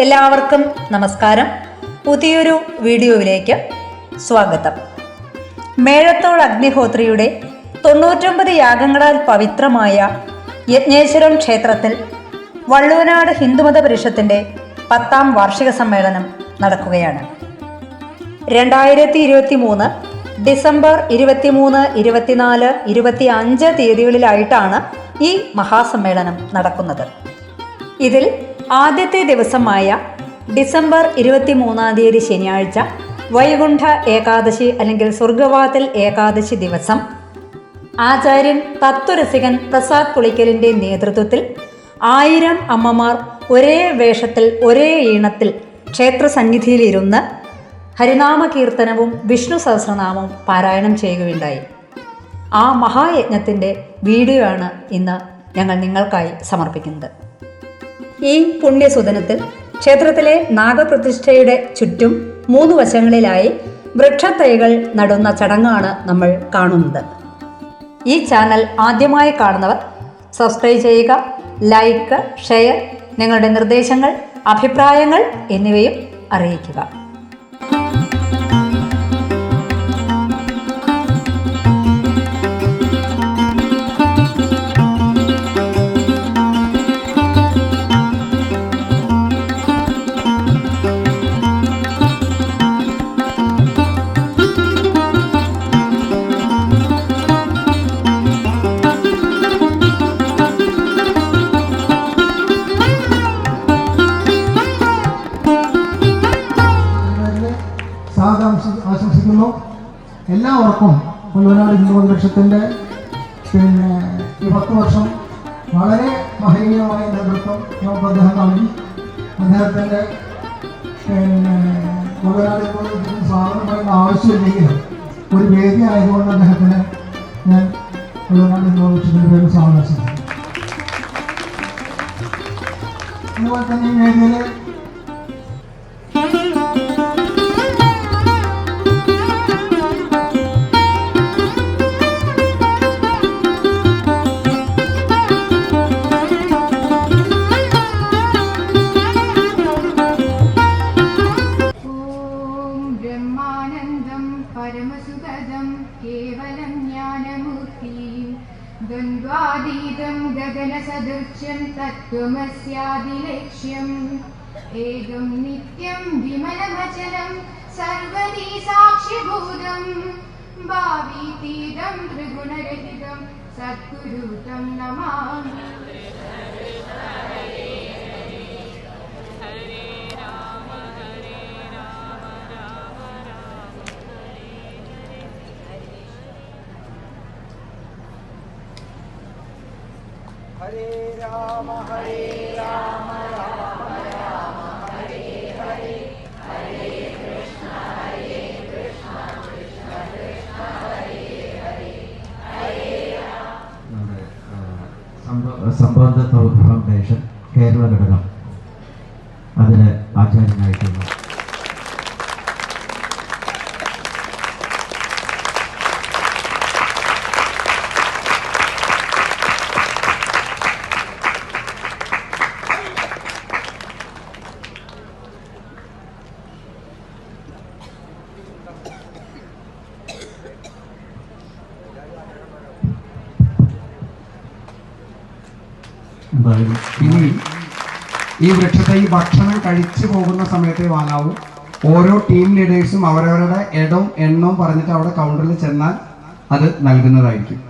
എല്ലാവർക്കും നമസ്കാരം. പുതിയൊരു വീഡിയോയിലേക്ക് സ്വാഗതം. മേഴത്തോൾ അഗ്നിഹോത്രിയുടെ തൊണ്ണൂറ്റൊമ്പത് യാഗങ്ങളാൽ പവിത്രമായ യജ്ഞേശ്വരം ക്ഷേത്രത്തിൽ വള്ളൂനാട് ഹിന്ദുമത പരിഷത്തിന്റെ പത്താം വാർഷിക സമ്മേളനം നടക്കുകയാണ്. രണ്ടായിരത്തി ഇരുപത്തി മൂന്ന് ഡിസംബർ ഇരുപത്തിമൂന്ന് ഇരുപത്തിനാല് ഇരുപത്തി അഞ്ച് തീയതികളിലായിട്ടാണ് ഈ മഹാസമ്മേളനം നടക്കുന്നത്. ഇതിൽ ആദ്യത്തെ ദിവസമായ ഡിസംബർ ഇരുപത്തി മൂന്നാം തീയതി ശനിയാഴ്ച വൈകുണ്ഠ ഏകാദശി അല്ലെങ്കിൽ സ്വർഗവാതിൽ ഏകാദശി ദിവസം. ആചാര്യൻ തത്വരസികൻ പ്രസാദ് പുളിക്കലിന്റെ നേതൃത്വത്തിൽ ആയിരം അമ്മമാർ ഒരേ വേഷത്തിൽ ഒരേ ഈണത്തിൽ ക്ഷേത്ര ക്ഷേത്രസന്നിധിയിലിരുന്ന് ഹരിനാമ കീർത്തനവും വിഷ്ണു സഹസ്രനാമവും പാരായണം ചെയ്യുകയുണ്ടായി. ആ മഹായജ്ഞത്തിന്റെ വീഡിയോ ആണ് ഇന്ന് ഞങ്ങൾ നിങ്ങൾക്കായി സമർപ്പിക്കുന്നത്. ഈ പുണ്യസുദനത്തിൽ ക്ഷേത്രത്തിലെ നാഗപ്രതിഷ്ഠയുടെ ചുറ്റും മൂന്ന് വശങ്ങളിലായി വൃക്ഷത്തൈകൾ നടുന്ന ചടങ്ങാണ് നമ്മൾ കാണുന്നത്. ഈ ചാനൽ ആദ്യമായി കാണുന്നവർ സബ്സ്ക്രൈബ് ചെയ്യുക ലൈക്ക് ഷെയർ നിങ്ങളുടെ നിർദ്ദേശങ്ങൾ അഭിപ്രായങ്ങൾ എന്നിവയും അറിയിക്കുക. ഹിന്ദു പരിഷത്തിന്റെ പിന്നെ ഈ പത്ത് വർഷം വളരെ മഹനീയമായ നേതൃത്വം നമുക്ക് അദ്ദേഹം നൽകി. അദ്ദേഹത്തിന്റെ പിന്നെ പരിഷത്തിന് സ്വാഗതം പറയുന്ന ആവശ്യമില്ലെങ്കിലും ഒരു വേദി ആയതുകൊണ്ട് അദ്ദേഹത്തിന് ഞാൻ സ്വാഗതം ആശംസിക്കുന്നു അതുപോലെ തന്നെ ഈ വേദിയിൽ त्वमस्याभिलक्ष्यम् एकं नित्यं विमलमचलं सर्वदी साक्षिभूतम् भावीतीदं त्रिगुणरहितं सद्गुरुतं नमामि। हरे നമ്മുടെ ആ, സംഭ- സംബന്ധ ഫൗണ്ടേഷൻ കേരള ഘടകം. അതിന് ആചാര്യനായിട്ടുള്ള ഇനി ഈ വൃക്ഷത്തെ ഈ ഭക്ഷണം കഴിച്ചു പോകുന്ന സമയത്തെ വാലാവും. ഓരോ ടീം ലീഡേഴ്സും അവരവരുടെ ഇടവും എണ്ണവും പറഞ്ഞിട്ട് അവിടെ കൗണ്ടറിൽ ചെന്നാൽ അത് നൽകുന്നതായിരിക്കും.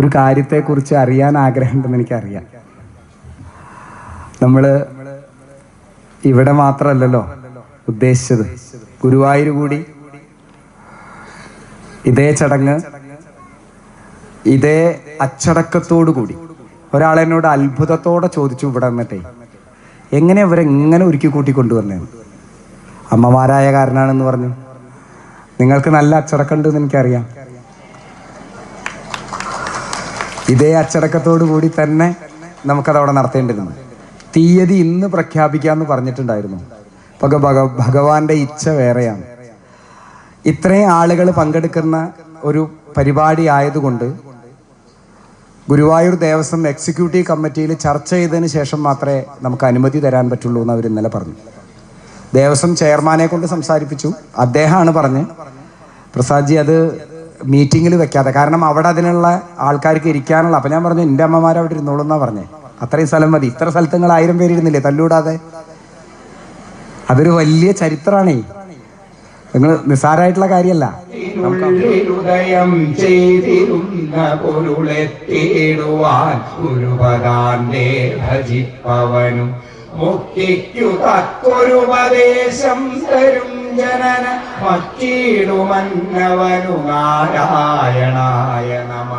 ഒരു കാര്യത്തെക്കുറിച്ച് അറിയാൻ ആഗ്രഹമുണ്ടെന്ന് എനിക്കറിയാം. നമ്മൾ ഇവിടെ മാത്രമല്ലല്ലോ ഉദ്ദേശിച്ചത്. ഗുരുവായൂർ കൂടി ഇതേ ചടങ്ങ് ഇതേ അച്ചടക്കത്തോടു കൂടി. ഒരാൾ എന്നോട് അത്ഭുതത്തോടെ ചോദിച്ചു ഇവിടെ വന്നിട്ടേ എങ്ങനെ ഇവരെ എങ്ങനെ ഒരുക്കി കൂട്ടി കൊണ്ടുവന്നേ? അമ്മമാരായ കാരനാണെന്ന് പറഞ്ഞു. നിങ്ങൾക്ക് നല്ല അച്ചടക്കം എന്ന് എനിക്കറിയാം. ഇതേ അച്ചടക്കത്തോടു കൂടി തന്നെ നമുക്കതവിടെ നടത്തേണ്ടിരുന്നു തീയതി ഇന്ന് പ്രഖ്യാപിക്കാമെന്ന് പറഞ്ഞിട്ടുണ്ടായിരുന്നു. പക്ഷെ ഭഗ ഭഗവാന്റെ ഇച്ഛ വേറെയാണ്. ഇത്രയും ആളുകൾ പങ്കെടുക്കുന്ന ഒരു പരിപാടി ആയതുകൊണ്ട് ഗുരുവായൂർ ദേവസ്വം എക്സിക്യൂട്ടീവ് കമ്മിറ്റിയിൽ ചർച്ച ചെയ്തതിന് ശേഷം മാത്രമേ നമുക്ക് അനുമതി തരാൻ പറ്റുള്ളൂ എന്ന് അവർ ഇന്നലെ പറഞ്ഞു. ദേവസ്വം ചെയർമാനെ കൊണ്ട് സംസാരിപ്പിച്ചു. അദ്ദേഹമാണ് പറഞ്ഞ് പ്രസാദ്ജി അത് മീറ്റിങ്ങിൽ വെക്കാതെ. കാരണം അവിടെ അതിനുള്ള ആൾക്കാർക്ക് ഇരിക്കാനുള്ള അപ്പം ഞാൻ പറഞ്ഞു എന്റെ അമ്മമാർ അവിടെ ഇരുന്നോളൂ എന്നാ പറഞ്ഞേ. അത്രയും സ്ഥലം മതി. ഇത്ര സ്ഥലത്ത് നിങ്ങൾ ആയിരം പേര് ഇരുന്നില്ലേ? തല്ലൂടാതെ. അതൊരു വലിയ ചരിത്രമാണേ നിങ്ങൾ നിസ്സാരമായിട്ടുള്ള കാര്യമല്ല. ഹൃദയം ഭജിപ്പവനും. മുക്തിക്കു തക്കൊരുപദേശം തരും. ജനന മറ്റീടുമന്നവനു നാരായണായ നമ.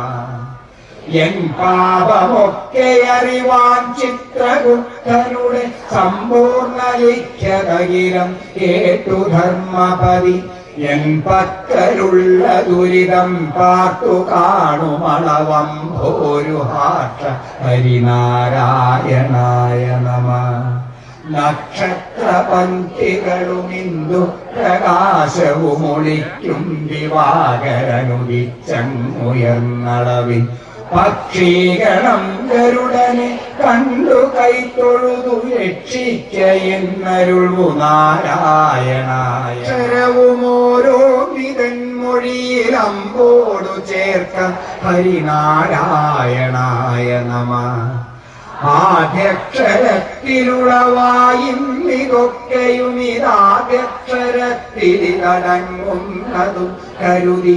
എൻ പാപമൊക്കെ അറിവാൻ ചിത്രഗുപ്തനുടെ സമ്പൂർണ ലിഖ്യതകിരം കേട്ടു ധർമ്മപതി. എൻ പക്കലുള്ള ദുരിതം പാർത്തു കാണുമളവം ഭോരുഹാക്ഷ ഹരിനാരായണായ നമ. നക്ഷത്രപങ്കികളുമിന്ദു പ്രകാശവുമൊളിക്കും ദിവാകരനുദിച്ചങ്ങുയർന്നളവിൽ പക്ഷീകണം ഗരുടനെ കണ്ടു കൈത്തൊഴുതു രക്ഷിക്കയെന്നരുളു നാരായണായ. ശരവുമോരോ വിതൻ മൊഴിയിലമ്പോടു ചേർക്ക ഹരിനാരായണായ നമ. ആദ്യക്ഷരത്തിലുളവായും ഇതൊക്കെയും ഇതാദ്യക്ഷരത്തിലടങ്ങുന്നതും കരുതി.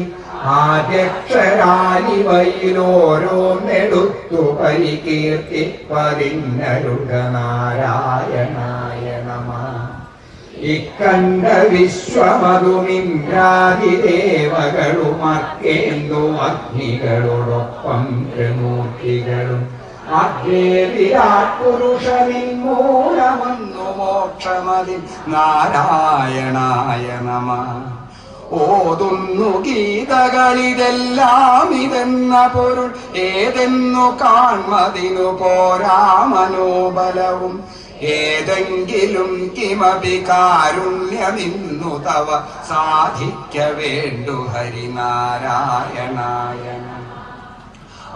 ആദ്യക്ഷരാലിവയിലോരോന്നെടുത്തു പരികീർത്തിപ്പതിന്നരുക നാരായണായ നമ ഇക്കണ്ട വിശ്വമതുമിന്ദ്രാതിദേവകളുമർക്കേന്തു അഗ്നികളോടൊപ്പം ത്രിമൂർത്തികളും മൂലമന്നു മോക്ഷമതി നാരായണായ നമ ഓതുന്നു ഗീതകളിതെല്ലാം ഇതെന്ന പൊരുൾ ഏതെന്നു കാൺമതിനു പോരാമനോബലവും ഏതെങ്കിലും കിമപി കാരുണ്യമിന്നു തവ സാധിക്ക വേണ്ടു ഹരിനാരായണായ നമഃ.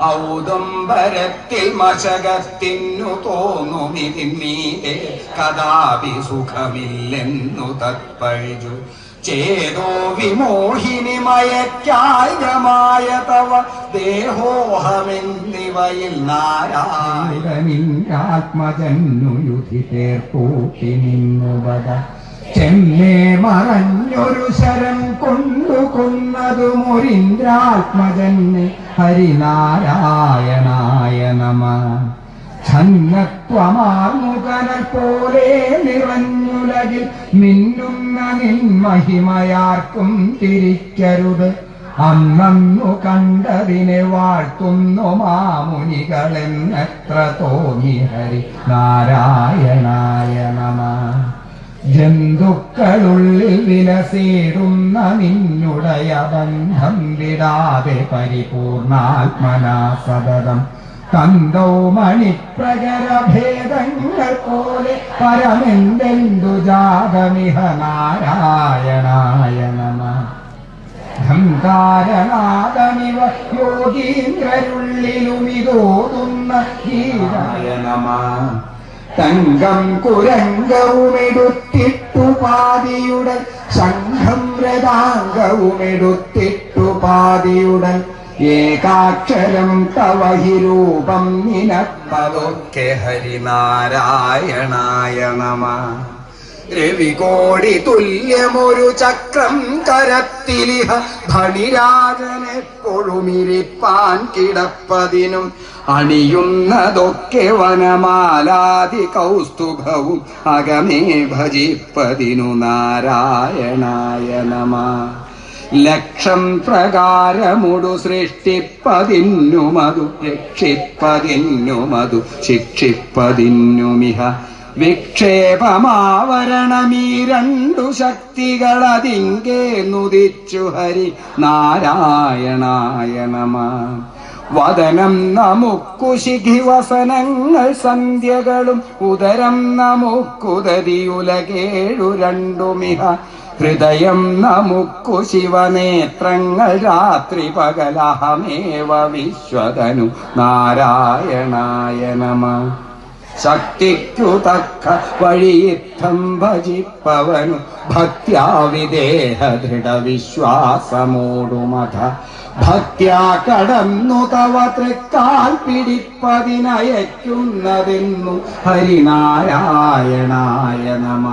ഔദംബരത്തിൽ മശകത്തിനു തോന്നുമിതിന്നീലേ കഥാപി സുഖമില്ലെന്നു തത്പഴിച്ചു. ചേതോ വിമോഹിനി മയക്കായമായ തവ ദേഹോഹമെന്നിവയിൽ യുധി തേർപ്പൂട്ടി നിന്നുവത ചെന്നേ മറഞ്ഞൊരു ശരം കൊണ്ടു കൊന്നതുമൊരിന്ദ്രാത്മജന് ഹരിനാരായണായ നമ. ഛന്നത്വമാർമുകനൽ പോലെ നിറഞ്ഞുലകിൽ മിന്നുന്ന നിന്മഹിമയാർക്കും തിരിച്ചരുത് അന്നു കണ്ടതിനെ വാഴ്ത്തുന്നു മാമുനികളെന്നത്ര തോന്നി ഹരി നാരായണായ നമ. ജന്തുക്കളുള്ളിൽ വിലസേടുന്ന നിന്നുടയ ബന്ധം വിടാതെ പരിപൂർണാത്മനാ സതതം കന്തോ മണിപ്രകരഭേദങ്ങൾ പോലെ പരമെന്തെന്തു ജാതമിഹ നാരായണായ നമ ധംകാരനാദമിവ യോഗീന്ദ്രരുള്ളിലുമിതോതുന്ന ഗീതായ നമ തങ്കം കുരങ്കവുമെടുത്തിട്ടു പാതിയുടൻ ശംഖം രഥാംഗവുമെടുത്തിട്ടു പാതിയുടൻ ഏകാക്ഷരം തവഹിരൂപം നിനപ്പതൊക്കെ ഹരിനാരായണായ നമ. രവികോടി തുല്യമൊരു ചക്രം കരത്തിലിഹ ഭണിരാജനെപ്പോഴും ഇരിപ്പാൻ കിടപ്പതിനും അണിയുന്നതൊക്കെ വനമാലാതി കൗസ്തുഭവും അകമേ ഭജിപ്പതിനു നാരായണായ നമ ലക്ഷം പ്രകാരമുടു സൃഷ്ടിപ്പതിന്നുമതു രക്ഷിപ്പതിന്നുമതു ശിക്ഷിപ്പതിന്നുമിഹ. വിക്ഷേപമാവരണമീ രണ്ടു ശക്തികളതിങ്കേ നുദിച്ചു ഹരി നാരായണായ നമ വദനം നമുക്കു ശിഖിവസനങ്ങൾ സന്ധ്യകളും ഉദരം നമുക്കുദരിയുലകേഴു രണ്ടുമിഹ. ഹൃദയം നമുക്കു ശിവനേത്രങ്ങൾ രാത്രി പകലഹമേവ വിശ്വതനു നാരായണായ നമ ശക്തിക്കു തക്ക വഴിയിത്തം ഭജിപ്പവനു ഭക്ത്യാവിദേഹ ദൃഢവിശ്വാസമോടുമത ഭക്ത്യാ കടന്നു തവ തൃക്കാൽ പിടിപ്പതിനയക്കുന്നതെന്നു ഹരിനാരായണായ നമ.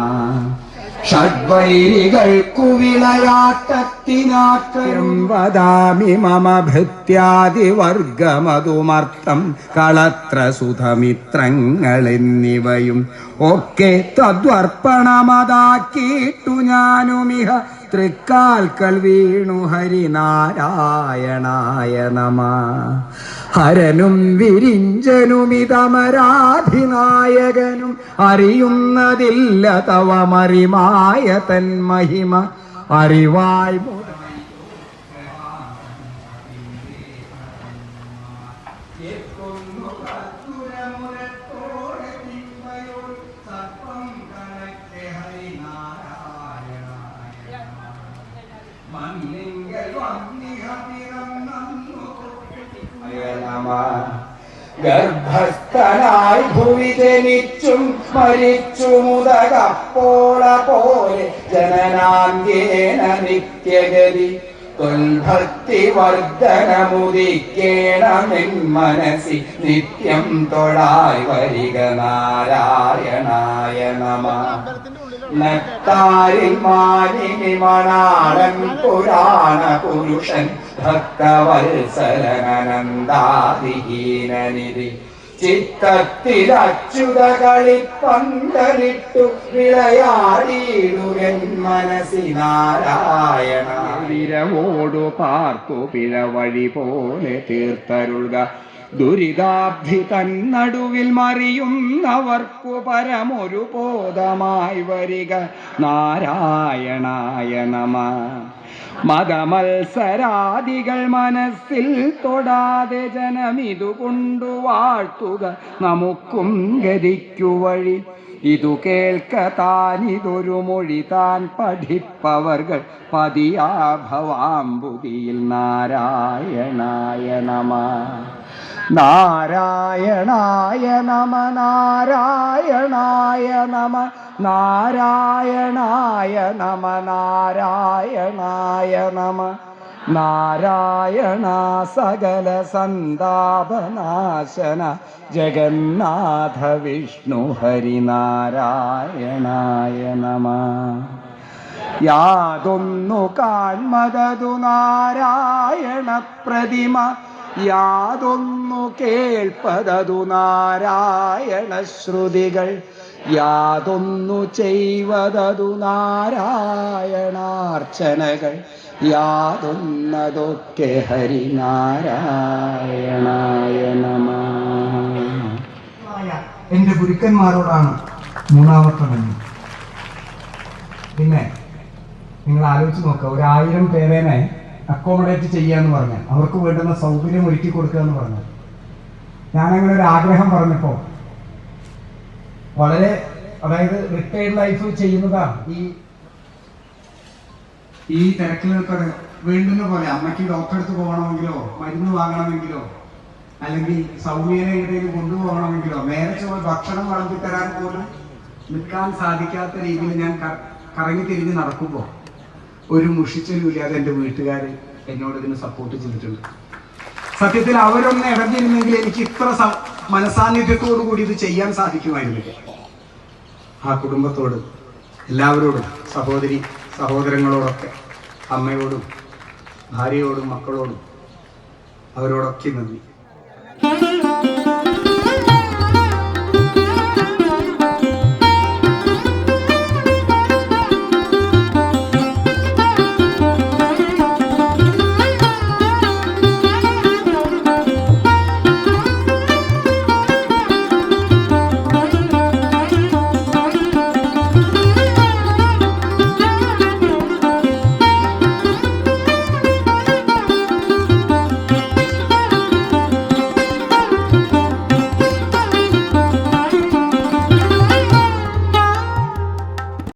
ഷഡ്വൈരികൾക്കു വിളയാട്ടത്തിനാക്കരും വദാമി മമ ഭൃത്യാദിവർഗമതുമർത്ഥം കളത്ര സുധമിത്രങ്ങളെന്നിവയും ഒക്കെ തദ്വർപ്പണമതാക്കിയിട്ടു ഞാനുമിഹ തൃക്കാൽക്കൽ വീണു ഹരിനാരായണായ നമ. ഹരനും വിരിഞ്ചനുമിതമരാധിനായകനും അറിയുന്നതില്ല തവമറിമായ തൻ മഹിമ. അറിവായി മുത ഭൂമി ജനിച്ചും മരിച്ചു മുതകപ്പോള പോലെ ജനനാന്ത്യേന നിത്യഗതി. തൊൽഭക്തി വർദ്ധനമുദിക്കേണമെൻ മനസ്സി നിത്യം തൊഴായി വരിക നാരായണായ നമ. നത്താരിൽ മാലിനി മണാടൻ പുരാണ പുരുഷൻ ഭക്തവത്സരനന്ദാതിഹീനനിധി ചിത്തത്തിൽ അച്യുത കളിപ്പന്തലിട്ടു വിളയാടിയിടുകൻ മനസ്സി നാരായണ വിരമോടു പാർത്തു പിഴവഴി പോലെ തീർത്തരുൾക. ദുരിതാബ്ധി തന്നടുവിൽ മറിയുന്നവർക്കു പരമൊരു ബോധമായി വരിക. നാരായണായ നമ. മതമത്സരാദികൾ മനസ്സിൽ തൊടാതെ ജനമിതു കൊണ്ടു വാഴ്ത്തുക. നമുക്കും ഗതിക്കു വഴി. ഇതു കേൾക്ക താനിതൊരു മൊഴി താൻ പഠിപ്പവർകൾ. പതിയാ ഭവാംബുതിയിൽ നാരായണായ നമ. നാരായണായ നമ നാരായണായ നമ നാരായണായ നമ നാരായണായ നമ. നാരായണ സകല സന്താപനാശന ജഗന്നാഥ വിഷ്ണു ഹരിനാരായണായ നമ. യാതൊന്നു കാൺമതതു നാരായണ പ്രതിമ യാതൊന്നു കേൾപ്പതതു നാരായണ ശ്രുതികൾ. യാതൊന്നു ചെയ്വതതു നാരായണാർച്ചനകൾ. യാതൊന്നതൊക്കെ ഹരിനാരായണായ എന്റെ ഗുരുക്കന്മാരോടാണ് മൂന്നാമത്തെ നന്ദി പിന്നെ നിങ്ങൾ ആലോചിച്ച് നോക്കുക ഒരായിരം പേരേനെ അക്കോമഡേറ്റ് ചെയ്യാന്ന് പറഞ്ഞാൽ അവർക്ക് വേണ്ടുന്ന സൗകര്യം ഒരുക്കി കൊടുക്കുക എന്ന് പറഞ്ഞാൽ. ഞാനങ്ങനെ ഒരു ആഗ്രഹം പറഞ്ഞപ്പോ വളരെ അതായത് റിട്ടയർഡ് ലൈഫ് ചെയ്യുന്നതാ ഈ ഈ തിരക്കിലൊക്കെ വേണ്ടുന്ന പോലെ അമ്മയ്ക്ക് ഡോക്ടറെ അടുത്ത് പോകണമെങ്കിലോ മരുന്ന് വാങ്ങണമെങ്കിലോ അല്ലെങ്കിൽ സൗമ്യനെ ഇടയിൽ കൊണ്ടുപോകണമെങ്കിലോ നേരെ ചൊവ്വ ഭക്ഷണം വളർത്തി തരാൻ പോലും നിൽക്കാൻ സാധിക്കാത്ത രീതിയിൽ ഞാൻ കറങ്ങി തിരിഞ്ഞ് നടക്കുമ്പോൾ ഒരു മുഷിച്ചലുമില്ലാതെ എന്റെ വീട്ടുകാർ എന്നോട് ഇതിന് സപ്പോർട്ട് ചെയ്തിട്ടുണ്ട്. സത്യത്തിൽ അവരൊന്ന് ഇടഞ്ഞിരുന്നെങ്കിൽ എനിക്ക് ഇത്ര മനസാന്നിധ്യത്തോടു കൂടി ഇത് ചെയ്യാൻ സാധിക്കുമായിരുന്നില്ല. ആ കുടുംബത്തോട് എല്ലാവരോടും സഹോദരി സഹോദരങ്ങളോടൊക്കെ അമ്മയോടും ഭാര്യയോടും മക്കളോടും അവരോടൊക്കെ നന്ദി.